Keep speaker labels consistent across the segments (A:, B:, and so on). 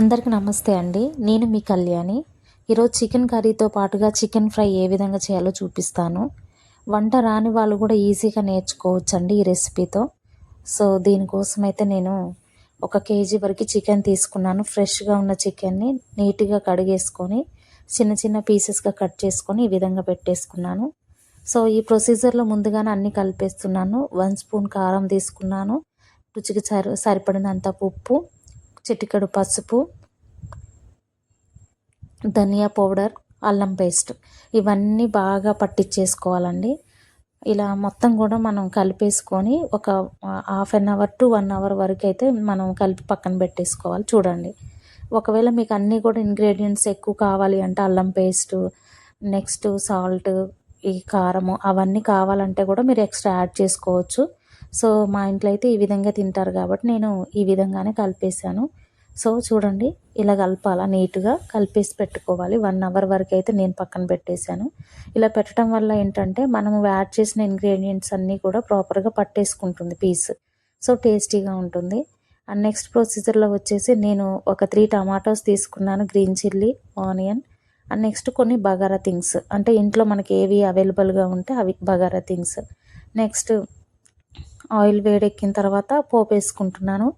A: అందరికీ నమస్తే అండి. నేను మీ కళ్యాణి. ఈరోజు చికెన్ కర్రీతో పాటుగా చికెన్ ఫ్రై ఏ విధంగా చేయాలో చూపిస్తాను. వంట రాని వాళ్ళు కూడా ఈజీగా నేర్చుకోవచ్చండి ఈ రెసిపీతో. సో దీనికోసం అయితే నేను ఒక కేజీ వరకు చికెన్ తీసుకున్నాను. ఫ్రెష్గా ఉన్న చికెన్ని నీట్గా కడిగేసుకొని చిన్న చిన్న పీసెస్గా కట్ చేసుకొని ఈ విధంగా పెట్టేసుకున్నాను. సో ఈ ప్రొసీజర్లో ముందుగానే అన్నీ కలిపేస్తున్నాను. వన్ స్పూన్ కారం తీసుకున్నాను. రుచికి సరి సరిపడినంత ఉప్పు. చిటికెడు పసుపు ధనియా పౌడర్ అల్లం పేస్ట్ ఇవన్నీ బాగా పట్టించేసుకోవాలండి. ఇలా మొత్తం కూడా మనం కలిపేసుకొని ఒక half an hour to one hour వరకు అయితే మనం కలిపి పక్కన పెట్టేసుకోవాలి. చూడండి. ఒకవేళ మీకు అన్నీ కూడా ఇంగ్రీడియంట్స్ ఎక్కువ కావాలి అంటే అల్లం పేస్ట్ నెక్స్ట్ సాల్ట్ ఈ కారము అవన్నీ కావాలంటే కూడా మీరు ఎక్స్ట్రా యాడ్ చేసుకోవచ్చు. సో మా ఇంట్లో అయితే ఈ విధంగా తింటారు కాబట్టి నేను ఈ విధంగానే కలిపేసాను సో చూడండి ఇలా కలపాలా నీట్గా కలిపేసి పెట్టుకోవాలి. వన్ అవర్ వరకు అయితే నేను పక్కన పెట్టేశాను. ఇలా పెట్టడం వల్ల ఏంటంటే మనము యాడ్ చేసిన ఇంగ్రీడియంట్స్ అన్నీ కూడా ప్రాపర్గా పట్టేసుకుంటుంది పీస్. సో టేస్టీగా ఉంటుంది. అండ్ నెక్స్ట్ ప్రొసీజర్లో వచ్చేసి నేను ఒక త్రీ టమాటోస్ తీసుకున్నాను green chilli onion. And next కొన్ని బగారా థింగ్స్. అంటే ఇంట్లో మనకి ఏవి అవైలబుల్గా ఉంటే అవి బగారా థింగ్స్. నెక్స్ట్ ఆయిల్ వేడెక్కిన తర్వాత పోపు వేసుకుంటున్నాను.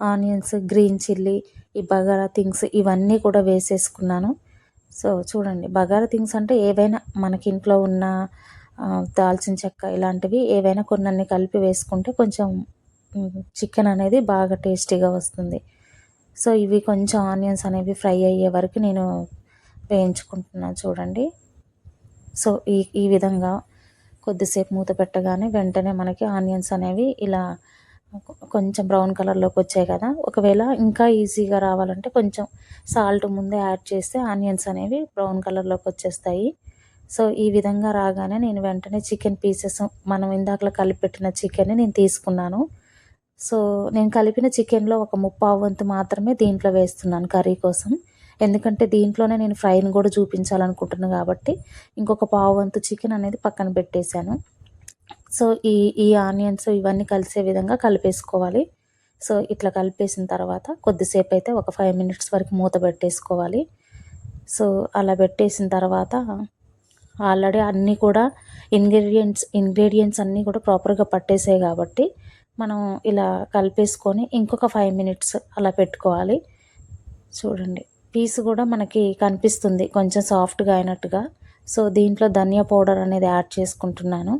A: ఆనియన్స్ గ్రీన్ చిల్లీ ఈ బగారా థింగ్స్ ఇవన్నీ కూడా వేసేసుకున్నాను. సో చూడండి బగారా థింగ్స్ అంటే ఏవైనా మనకి ఇంట్లో ఉన్న దాల్చిన చెక్క ఇలాంటివి ఏవైనా కొన్ని కలిపి వేసుకుంటే కొంచెం చికెన్ అనేది బాగా టేస్టీగా వస్తుంది. సో ఇవి కొంచెం ఆనియన్స్ అనేవి ఫ్రై అయ్యే వరకు నేను వేయించుకుంటున్నాను చూడండి. సో ఈ ఈ విధంగా కొద్దిసేపు మూత పెట్టగానే వెంటనే మనకి ఆనియన్స్ అనేవి ఇలా కొంచెం బ్రౌన్ కలర్లోకి వచ్చాయి కదా. ఒకవేళ ఇంకా ఈజీగా రావాలంటే కొంచెం సాల్ట్ ముందే యాడ్ చేస్తే ఆనియన్స్ అనేవి బ్రౌన్ కలర్లోకి వచ్చేస్తాయి. సో ఈ విధంగా రాగానే నేను వెంటనే చికెన్ పీసెస్ మనం ఇందాకలో కలిపెట్టిన చికెన్ని నేను తీసుకున్నాను. సో నేను కలిపిన చికెన్లో ఒక ముప్పావు వంతు మాత్రమే దీంట్లో వేస్తున్నాను కర్రీ కోసం. ఎందుకంటే దీంట్లోనే నేను ఫ్రైని కూడా చూపించాలనుకుంటున్నాను కాబట్టి ఇంకొక పావు వంతు చికెన్ అనేది పక్కన పెట్టేశాను. సో ఈ ఈ ఆనియన్స్ ఇవన్నీ కలిసే విధంగా కలిపేసుకోవాలి. సో ఇట్లా కలిపేసిన తర్వాత కొద్దిసేపు అయితే ఒక ఫైవ్ మినిట్స్ వరకు మూత పెట్టేసుకోవాలి. సో అలా పెట్టేసిన తర్వాత ఆల్రెడీ అన్నీ కూడా ఇంగ్రీడియంట్స్ ఇంగ్రీడియంట్స్ అన్నీ కూడా ప్రాపర్గా పట్టేసాయి కాబట్టి మనం ఇలా కలిపేసుకొని ఇంకొక ఫైవ్ మినిట్స్ అలా పెట్టుకోవాలి. చూడండి. పీస్ కూడా మనకి కనిపిస్తుంది. కొంచెం సాఫ్ట్గా అయినట్టుగా. సో దీంట్లో ధనియా పౌడర్ అనేది యాడ్ చేసుకుంటున్నాను.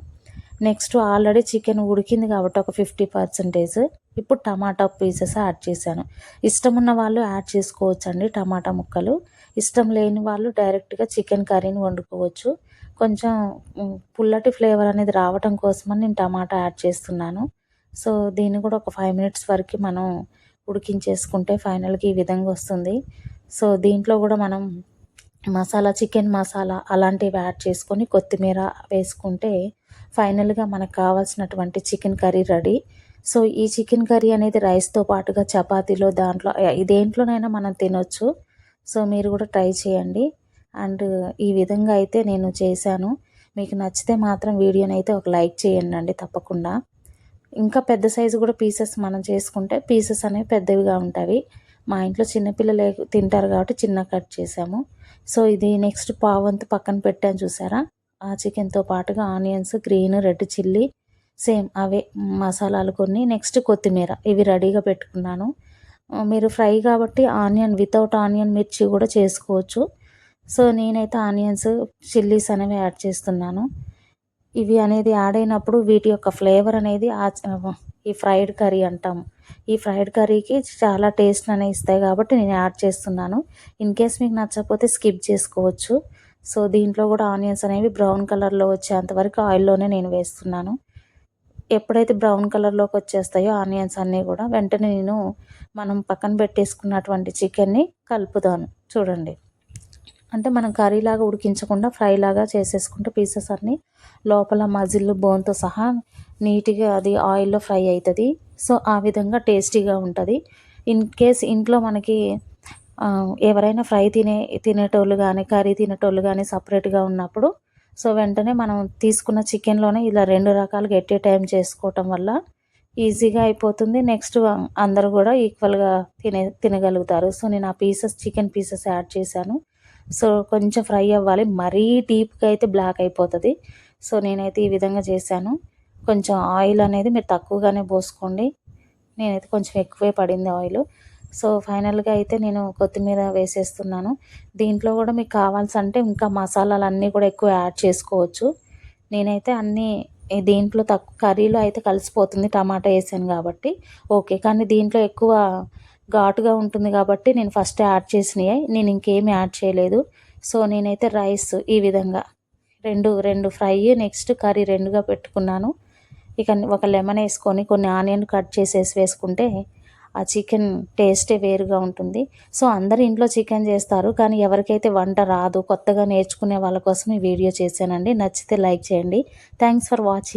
A: నెక్స్ట్ ఆల్రెడీ చికెన్ ఉడికింది కాబట్టి ఒక ఫిఫ్టీ పర్సెంటేజ్ ఇప్పుడు టమాటా పీసెస్ యాడ్ చేశాను. ఇష్టం ఉన్న వాళ్ళు యాడ్ చేసుకోవచ్చు అండి టమాటా ముక్కలు. ఇష్టం లేని వాళ్ళు డైరెక్ట్గా చికెన్ కర్రీని వండుకోవచ్చు. కొంచెం పుల్లటి ఫ్లేవర్ అనేది రావటం కోసమని నేను టమాటా యాడ్ చేస్తున్నాను. సో దీన్ని కూడా ఒక ఫైవ్ మినిట్స్ వరకు మనం ఉడికించేసుకుంటే ఫైనల్కి ఈ విధంగా వస్తుంది. సో దీంట్లో కూడా మనం మసాలా చికెన్ మసాలా అలాంటివి యాడ్ చేసుకొని కొత్తిమీర వేసుకుంటే ఫైనల్గా మనకు కావాల్సినటువంటి చికెన్ కర్రీ రెడీ. సో ఈ చికెన్ కర్రీ అనేది రైస్తో పాటుగా చపాతీలో దాంట్లో దేంట్లోనైనా మనం తినొచ్చు. సో మీరు కూడా ట్రై చేయండి. అండ్ ఈ విధంగా అయితే నేను చేశాను. మీకు నచ్చితే మాత్రం వీడియోని అయితే ఒక లైక్ చేయండి అండి తప్పకుండా. ఇంకా పెద్ద సైజు కూడా పీసెస్ మనం చేసుకుంటే పీసెస్ అనేవి పెద్దవిగా ఉంటాయి. మా ఇంట్లో చిన్నపిల్లలు తింటారు కాబట్టి చిన్న కట్ చేసాము సో ఇది నెక్స్ట్ పావంతు పక్కన పెట్టాను చూసారా? ఆ చికెన్తో పాటుగా onions green red chilli same అవే మసాలాలు కొన్ని. నెక్స్ట్ కొత్తిమీర ఇవి రెడీగా పెట్టుకున్నాను. మీరు ఫ్రై కాబట్టి ఆనియన్ వితౌట్ ఆనియన్ మిర్చి కూడా చేసుకోవచ్చు. సో నేనైతే ఆనియన్స్ చిల్లీస్ అనేవి యాడ్ చేస్తున్నాను. ఇవి అనేది యాడ్ అయినప్పుడు వీటి యొక్క ఫ్లేవర్ అనేది ఈ ఫ్రైడ్ కర్రీ అంటాము. ఈ ఫ్రైడ్ కర్రీకి చాలా టేస్ట్ అనేవి ఇస్తాయి కాబట్టి నేను యాడ్ చేస్తున్నాను. ఇన్ కేస్ మీకు నచ్చకపోతే స్కిప్ చేసుకోవచ్చు. సో దీంట్లో కూడా ఆనియన్స్ అనేవి బ్రౌన్ కలర్లో వచ్చేంతవరకు ఆయిల్లోనే నేను వేస్తున్నాను. ఎప్పుడైతే బ్రౌన్ కలర్లోకి వచ్చేస్తాయో ఆనియన్స్ అన్నీ కూడా వెంటనే నేను మనం పక్కన పెట్టేసుకున్నటువంటి చికెన్ని కలుపుతాను. చూడండి. అంటే మనం కర్రీలాగా ఉడికించకుండా ఫ్రైలాగా చేసేసుకుంటే పీసెస్ అన్నీ లోపల మజిల్ బోన్తో సహా నీట్గా అది ఆయిల్లో ఫ్రై అవుతుంది. సో ఆ విధంగా టేస్టీగా ఉంటుంది. ఇన్ కేస్ ఇంట్లో మనకి ఎవరైనా ఫ్రై తినే తినేటోళ్ళు కానీ కర్రీ తినేటోళ్ళు కానీ సపరేట్గా ఉన్నప్పుడు సో వెంటనే మనం తీసుకున్న చికెన్లోనే ఇలా రెండు రకాలుగా ఎట్ ఏ టైం చేసుకోవటం వల్ల ఈజీగా అయిపోతుంది. నెక్స్ట్ అందరూ కూడా ఈక్వల్గా తినే తినగలుగుతారు. సో నేను ఆ పీసెస్ చికెన్ పీసెస్ యాడ్ చేశాను. సో కొంచెం ఫ్రై అవ్వాలి. మరీ డీప్గా అయితే బ్లాక్ అయిపోతుంది. సో నేనైతే ఈ విధంగా చేశాను. కొంచెం ఆయిల్ అనేది మీరు తక్కువగానే పోసుకోండి. నేనైతే కొంచెం ఎక్కువే పడింది ఆయిల్. సో ఫైనల్గా అయితే నేను కొత్తిమీర వేసేస్తున్నాను. దీంట్లో కూడా మీకు కావాల్సంటే ఇంకా మసాలాలు అన్నీ కూడా ఎక్కువ యాడ్ చేసుకోవచ్చు. నేనైతే అన్నీ దీంట్లో తక్కువ కర్రీలో అయితే కలిసిపోతుంది టమాటా వేసాను కాబట్టి. ఓకే కానీ దీంట్లో ఎక్కువ ఘాటుగా ఉంటుంది కాబట్టి నేను ఫస్ట్ యాడ్ చేసినాయి. నేను ఇంకేమి యాడ్ చేయలేదు. సో నేనైతే రైస్ ఈ విధంగా. రెండు రెండు ఫ్రై నెక్స్ట్ కర్రీ రెండుగా పెట్టుకున్నాను. ఇక ఒక లెమన్ వేసుకొని కొన్ని ఆనియన్ కట్ చేసేసి వేసుకుంటే ఆ చికెన్ టేస్టే వేరుగా ఉంటుంది. సో అందరు ఇంట్లో చికెన్ చేస్తారు కానీ ఎవరికైతే వంట రాదు కొత్తగా నేర్చుకునే వాళ్ళ కోసం ఈ వీడియో చేశానండి. నచ్చితే లైక్ చేయండి. Thanks for watching.